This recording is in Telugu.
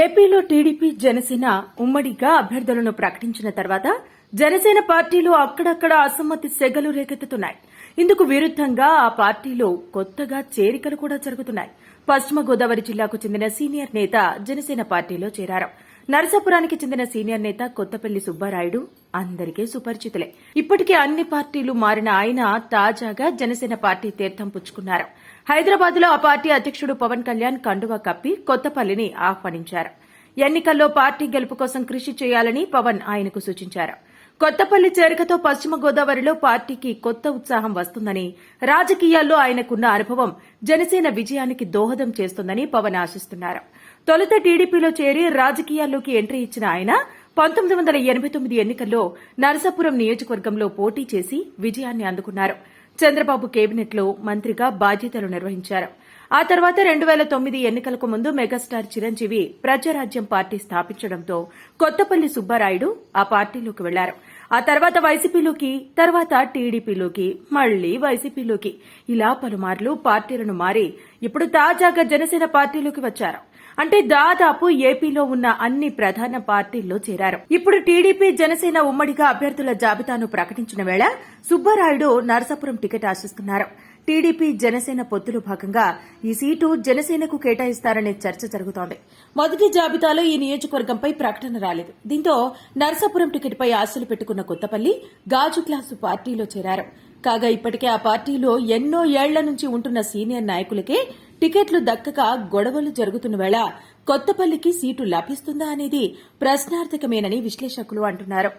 ఏపీలో టీడీపీ జనసేన ఉమ్మడిగా అభ్యర్థులను ప్రకటించిన తర్వాత జనసేన పార్టీలో అక్కడక్కడ అసమ్మతి సెగలు రేకెత్తుతున్నాయి. ఇందుకు విరుద్దంగా ఆ పార్టీలో కొత్తగా చేరికలు కూడా జరుగుతున్నాయి. పశ్చిమ గోదావరి జిల్లాకు చెందిన సీనియర్ నేత జనసేన పార్టీలో చేరారు. నరసాపురానికి చెందిన సీనియర్ నేత కొత్తపల్లి సుబ్బారాయుడు అందరికీ సుపరిచితులే. ఇప్పటికే అన్ని పార్టీలు మారిన ఆయన తాజాగా జనసేన పార్టీ తీర్థం పుచ్చుకున్నారు. హైదరాబాద్లో ఆ పార్టీ అధ్యక్షుడు పవన్ కళ్యాణ్ కండువా కప్పి కొత్తపల్లిని ఆహ్వానించారు. ఎన్నికల్లో పార్టీ గెలుపు కోసం కృషి చేయాలని పవన్ ఆయనకు సూచించారు. కొత్తపల్లి చేరికతో పశ్చిమ గోదావరిలో పార్టీకి కొత్త ఉత్సాహం వస్తుందని రాజకీయాల్లో ఆయనకున్న అనుభవం జనసేన విజయానికి దోహదం చేస్తుందని పవన్ ఆశిస్తున్నారు. తొలుత టీడీపీలో చేరి రాజకీయాల్లోకి ఎంట్రీ ఇచ్చిన ఆయన పంతొమ్మిది వందల ఎనబై తొమ్మిది ఎన్నికల్లో నరసాపురం నియోజకవర్గంలో పోటీ చేసి విజయాన్ని అందుకున్నారు. చంద్రబాబు కేబినెట్లో మంత్రిగా బాధ్యతలు నిర్వహించారు. ఆ తర్వాత రెండు వేల తొమ్మిది ఎన్నికలకు ముందు మెగాస్టార్ చిరంజీవి ప్రజారాజ్యం పార్టీ స్థాపించడంతో కొత్తపల్లి సుబ్బారాయుడు ఆ పార్టీలోకి వెళ్ళారు. ఆ తర్వాత వైసీపీలోకి తర్వాత టీడీపీలోకి మళ్ళీ వైసీపీలోకి. ఇలా పలుమార్లు పార్టీలను మారి ఇప్పుడు తాజాగా జనసేన పార్టీలోకి వచ్చారు. అంటే దాదాపు ఏపీలో ఉన్న అన్ని ప్రధాన పార్టీల్లో చేరారు. ఇప్పుడు టీడీపీ జనసేన ఉమ్మడిగా అభ్యర్థుల జాబితాను ప్రకటించిన వేళ సుబ్బారాయుడు నరసాపురం టికెట్ ఆశిస్తున్నారు. టీడీపీ జనసేన పొత్తులో భాగంగా ఈ సీటు జనసేనకు కేటాయిస్తారనే చర్చ జరుగుతోంది. మొదటి జాబితాలో ఈ నియోజకవర్గంపై ప్రకటన రాలేదు. దీంతో నరసాపురం టికెట్పై ఆశలు పెట్టుకున్న కొత్తపల్లి గాజు క్లాసు పార్టీలో చేరారు. కాగా ఇప్పటికే ఆ పార్టీలో ఎన్నో ఏళ్ళ నుంచి ఉంటున్న సీనియర్ నాయకులకే టికెట్లు దక్కక గొడవలు జరుగుతున్న వేళ కొత్తపల్లికి సీటు లభిస్తుందా అనేది ప్రశ్నార్థకమేనని విశ్లేషకులు అంటున్నారు.